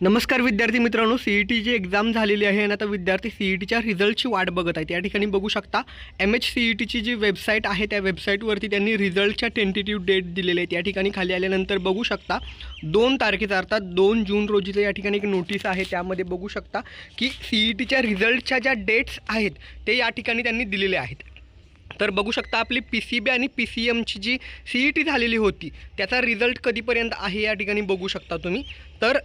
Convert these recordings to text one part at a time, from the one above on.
नमस्कार विद्यार्थी मित्रांनो सी ई टीची एक्झाम झालेली आहे आणि आता विद्यार्थी सी ई टीच्या रिझल्टची वाट बघत आहेत. या ठिकाणी बघू शकता एम एच सी ई टीची जी वेबसाईट आहे त्या वेबसाईटवरती त्यांनी रिझल्टच्या टेंटेटिव्ह डेट दिलेले आहेत. या ठिकाणी खाली आल्यानंतर बघू शकता दोन तारखेचा अर्थात दोन जून रोजीचं या ठिकाणी एक नोटीस आहे. त्यामध्ये बघू शकता की सी ई टीच्या रिझल्टच्या ज्या डेट्स आहेत ते या ठिकाणी त्यांनी दिलेले आहेत. तर बघू शकता आपली पी सी बी आणि पी सी एमची जी सी ई टी झालेली होती त्याचा रिझल्ट कधीपर्यंत आहे या ठिकाणी बघू शकता तुम्ही. तर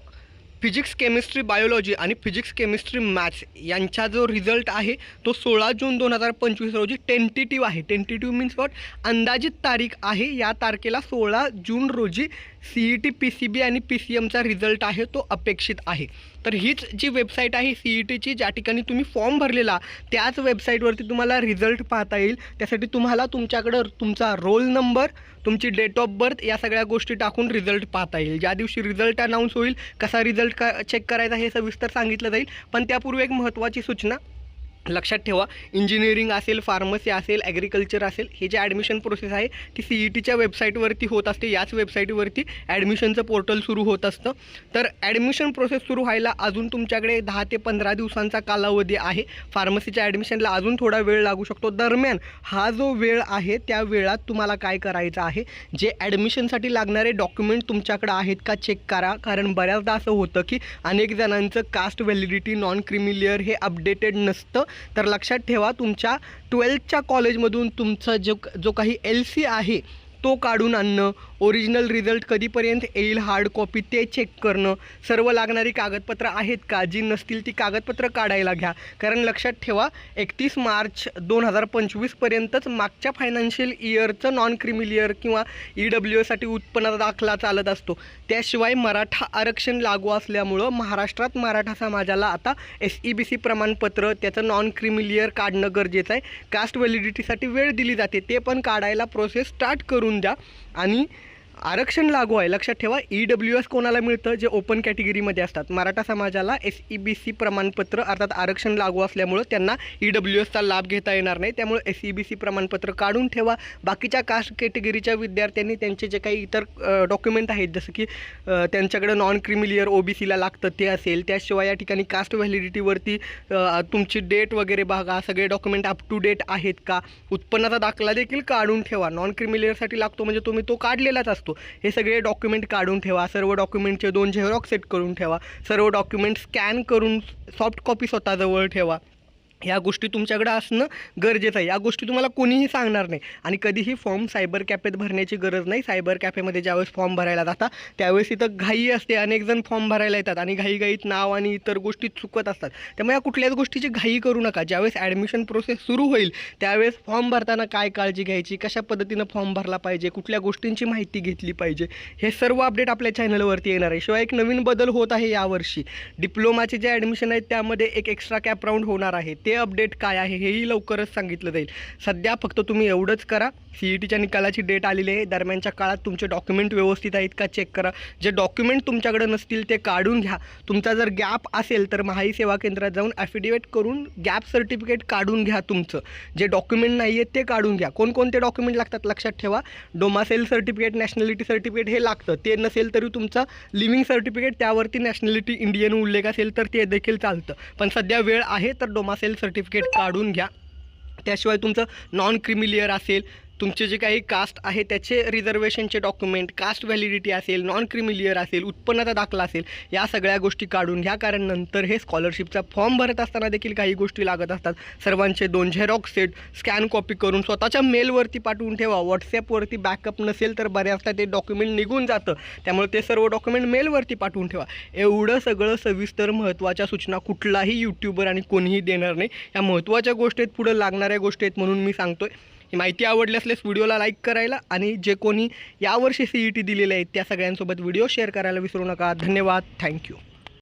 फिजिक्स केमिस्ट्री बायोलॉजी आणि फिजिक्स केमिस्ट्री मॅथ्स यांचा जो रिझल्ट आहे तो सोळा जून दोन हजार पंचवीस रोजी टेंटेटिव्ह आहे. टेंटेटिव्ह मीन्स वॉट अंदाजित तारीख आहे. या तारखेला सोळा जून रोजी C E T P C B आणि पी सी एमचा रिझल्ट आहे तो अपेक्षित आहे. तर हीच जी वेबसाईट आहे सी ई टीची ज्या ठिकाणी तुम्ही फॉर्म भरलेला त्याच वेबसाईटवरती तुम्हाला रिझल्ट पाहता येईल. त्यासाठी तुम्हाला तुमच्याकडं तुमचा रोल नंबर तुमची डेट ऑफ बर्थ या सगळ्या गोष्टी टाकून रिझल्ट पाहता येईल. ज्या दिवशी रिझल्ट अनाऊन्स होईल कसा रिझल्ट का चेक करायचा हे सविस्तर सांगितलं जाईल. पण त्यापूर्वी एक महत्त्वाची सूचना लक्षात ठेवा. इंजिनिअरिंग असेल फार्मसी असेल ॲग्रिकल्चर असेल हे जे ॲडमिशन प्रोसेस आहे ती सी ई टीच्या वेबसाईटवरती होत असते. याच वेबसाईटवरती ॲडमिशनचं पोर्टल सुरू होत असतं. तर ॲडमिशन प्रोसेस सुरू व्हायला अजून तुमच्याकडे दहा ते पंधरा दिवसांचा कालावधी आहे. फार्मसीच्या ॲडमिशनला अजून थोडा वेळ लागू शकतो. दरम्यान हा जो वेळ आहे त्या वेळात तुम्हाला काय करायचं आहे? जे ॲडमिशनसाठी लागणारे डॉक्युमेंट तुमच्याकडे आहेत का चेक करा. कारण बऱ्याचदा असं होतं की अनेक जणांचं caste validity non creamy layer हे अपडेटेड नसतं. तर लक्षात ठेवा तुमच्या ट्वेल्थच्या कॉलेजमधून तुमचा जो जो काही एल सी आहे तो काढून आणणं ओरिजिनल रिझल्ट कधीपर्यंत येईल हार्ड कॉपी ते चेक करणं. सर्व लागणारी कागदपत्रं आहेत का? जी नसतील ती कागदपत्रं काढायला घ्या. कारण लक्षात ठेवा एकतीस मार्च दोन हजार पंचवीसपर्यंतच मागच्या फायनान्शियल इयरचं नॉन क्रिमिलियर किंवा ई डब्ल्यू एसाठी उत्पन्नाचा दाखला चालत असतो. त्याशिवाय मराठा आरक्षण लागू असल्यामुळं महाराष्ट्रात मराठा समाजाला आता एस ई बी सी प्रमाणपत्र त्याचं नॉन क्रिमिलियर काढणं गरजेचं आहे. कास्ट व्हॅलिडिटीसाठी वेळ दिली जाते. ते पण काढायला प्रोसेस स्टार्ट करून द्या. आणि आरक्षण लागू आहे. लक्षात ठेवा ई डब्ल्यू एस कोणाला मिळतं? जे ओपन कॅटेगरीमध्ये असतात. मराठा समाजाला एस ई बी सी प्रमाणपत्र अर्थात आरक्षण लागू असल्यामुळं त्यांना ई डब्ल्यू एसचा लाभ घेता येणार नाही. त्यामुळे एस ई बी सी प्रमाणपत्र काढून ठेवा. बाकीच्या कास्ट कॅटेगरीच्या विद्यार्थ्यांनी त्यांचे जे काही इतर डॉक्युमेंट आहेत जसं की त्यांच्याकडे त्यांच्याकडं नॉन क्रिमिलियर ओ बी सीला लागतं ते असेल. त्याशिवाय या ठिकाणी कास्ट व्हॅलिडिटीवरती तुमची डेट वगैरे बघा. सगळे डॉक्युमेंट अप टू डेट आहेत का? उत्पन्नाचा दाखला देखील काढून ठेवा. नॉन क्रिमिलियरसाठी लागतो म्हणजे तुम्ही तो काढलेलाच असतो. हे सगळे डॉक्युमेंट काढून ठेवा. सर्व डॉक्युमेंटचे दोन झेरॉक्स सेट करून ठेवा. सर्व डॉक्युमेंट स्कॅन करून सॉफ्ट कॉपी स्वतःजवळ ठेवा. ह्या गोष्टी तुमच्याकडं असणं गरजेचं आहे. या गोष्टी तुम्हाला कोणीही सांगणार नाही. आणि कधीही फॉर्म सायबर कॅफेत भरण्याची गरज नाही. सायबर कॅफेमध्ये ज्यावेळेस फॉर्म भरायला जाता त्यावेळेस इथं घाई असते. अनेक जण फॉर्म भरायला येतात आणि घाईघाईत नाव आणि इतर गोष्टी चुकत असतात. त्यामुळे या कुठल्याच गोष्टीची घाई करू नका. ज्यावेळेस ॲडमिशन प्रोसेस सुरू होईल त्यावेळेस फॉर्म भरताना काय काळजी घ्यायची? कशा पद्धतीनं फॉर्म भरला पाहिजे? कुठल्या गोष्टींची माहिती घेतली पाहिजे? हे सर्व अपडेट आपल्या चॅनलवरती येणार आहे. शिवाय एक नवीन बदल होत आहे यावर्षी. डिप्लोमाचे जे ॲडमिशन आहेत त्यामध्ये एक एक्स्ट्रा कॅप राऊंड होणार आहे. ते ते अपडेट काय आहे हेही लवकरच सांगितलं जाईल. सध्या फक्त तुम्ही एवढंच करा. सी ई टीच्या निकालाची डेट आलेली आहे. दरम्यानच्या काळात तुमचे डॉक्युमेंट व्यवस्थित आहेत का चेक करा. जे डॉक्युमेंट तुमच्याकडे नसतील ते काढून घ्या. तुमचा जर गॅप असेल तर महाई सेवा केंद्रात जाऊन ॲफिडेविट करून गॅप सर्टिफिकेट काढून घ्या तुमचं. जे डॉक्युमेंट नाही आहेत ते काढून घ्या. कोणकोणते डॉक्युमेंट लागतात लक्षात ठेवा. डोमासेल सर्टिफिकेट नॅशनॅलिटी सर्टिफिकेट हे लागतं. ते नसेल तरी तुमचं लिव्हिंग सर्टिफिकेट त्यावरती नॅशनॅलिटी इंडियन उल्लेख असेल तर ते देखील चालतं. पण सध्या वेळ आहे तर डोमासेल सर्टिफिकेट काढून घ्या. त्याशिवाय तुमचं नॉन क्रिमिलियर असेल तुमचे जे काही कास्ट आहे त्याचे रिझर्वेशनचे डॉक्युमेंट कास्ट व्हॅलिडिटी असेल नॉन क्रिमिलियर असेल उत्पन्नाचा दाखला असेल या सगळ्या गोष्टी काढून घ्या कारण नंतर हे स्कॉलरशिपचा फॉर्म भरत असताना देखील काही गोष्टी लागत असतात. सर्वांचे दोन झेरॉक्स सेट स्कॅन कॉपी करून स्वतःच्या मेलवरती पाठवून ठेवा. व्हॉट्सॲपवरती बॅकअप नसेल तर बऱ्याचदा ते डॉक्युमेंट निघून जातं. त्यामुळे ते सर्व डॉक्युमेंट मेलवरती पाठवून ठेवा. एवढं सगळं सविस्तर महत्त्वाच्या सूचना कुठलाही यूट्यूबर आणि कोणीही देणार नाही. या महत्त्वाच्या गोष्टी आहेत पुढं लागणाऱ्या गोष्टी आहेत म्हणून मी सांगतोय. ही माहिती आवडली असल्यास व्हिडिओला लाईक करायला आणि जे कोणी यावर्षी सी ई टी दिलेले आहेत त्या सगळ्यांसोबत व्हिडिओ शेअर करायला विसरू नका. धन्यवाद. थँक्यू